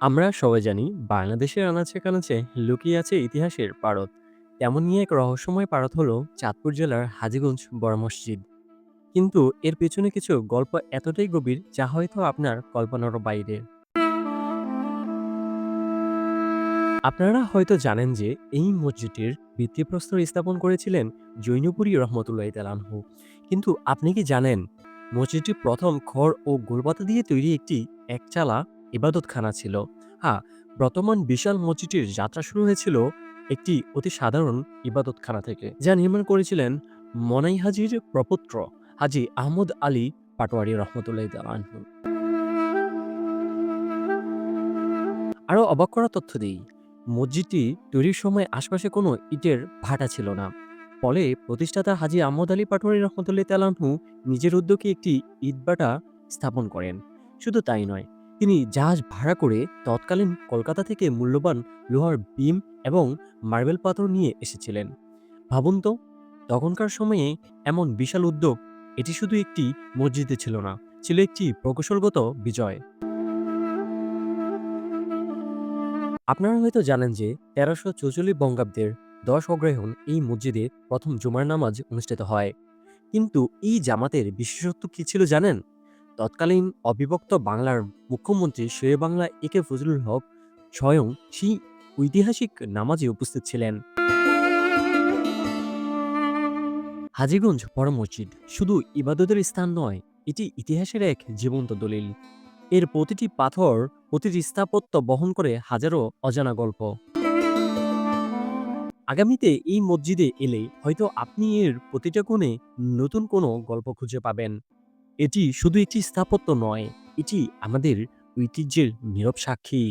আমরা সবাই জানি বাংলাদেশের আনাচে কানাচে লুকিয়ে আছে ইতিহাসের পারদ। তেমনই এক রহস্যময় পারদ হলো চাঁদপুর জেলার হাজীগঞ্জ বড় মসজিদ। কিন্তু এর পেছনে কিছু গল্প এতটাই গভীর যা হয়তো আপনার কল্পনারও বাইরে। আপনারা হয়তো জানেন যে এই মসজিদটির ভিত্তিপ্রস্তর স্থাপন করেছিলেন জৈনপুরী রহমতুল্লাহ তালানহু কিন্তু আপনি কি জানেন, মসজিদটি প্রথম খড় ও গোলপাতা দিয়ে তৈরি একটি একচালা ইবাদতখানা ছিল। হ্যাঁ বর্তমান বিশাল মসজিদটির যাত্রা শুরু হয়েছিল একটি অতি সাধারণ ইবাদতখানা থেকে, যা নির্মাণ করেছিলেন মনাই হাজির প্রপুত্র হাজি আহমদ আলী পাটোয়ারি রহমতুল্লাহ তালানহু আরও অবাক করা তথ্য দিই, মসজিদটি তৈরির সময় আশপাশে কোনো ইটের ভাটা ছিল না। ফলে প্রতিষ্ঠাতা হাজি আহমদ আলী পাটোয়ারি রহমতুল্লাহ তালাহু নিজের উদ্যোগে একটি ইটভাটা স্থাপন করেন। শুধু তাই নয় তিনি জাহাজ ভাড়া করে তৎকালীন কলকাতা থেকে মূল্যবান লোহার বিম এবং মার্বেল পাথর নিয়ে এসেছিলেন। ভাবুন তো, তখনকার সময়ে এমন বিশাল উদ্যোগ, এটি শুধু একটি মসজিদে ছিল না, ছিল একটি প্রকৌশলগত বিজয়। আপনারা হয়তো জানেন যে তেরোশো চৌচল্লিশ বঙ্গাব্দের দশ অগ্রহায়ণ এই মসজিদে প্রথম জুমার নামাজ অনুষ্ঠিত হয়। কিন্তু এই জামাতের বিশেষত্ব কি ছিল জানেন? তৎকালীন অবিভক্ত বাংলার মুখ্যমন্ত্রী শেরে বাংলা এ কে ফজলুল হক স্বয়ং সেই ঐতিহাসিক নামাজে উপস্থিত ছিলেন। হাজীগঞ্জ বড় মসজিদ শুধু ইবাদতের স্থান নয়, এটি ইতিহাসের এক জীবন্ত দলিল। এর প্রতিটি পাথর, প্রতিটি স্থাপত্য বহন করে হাজারো অজানা গল্প। আগামীতে এই মসজিদে এলে হয়তো আপনি এর প্রতিটা কোণে নতুন কোনো গল্প খুঁজে পাবেন। এটি শুধু একটি স্থাপত্য নয় এটি আমাদের ঐতিহ্যের নীরব সাক্ষী।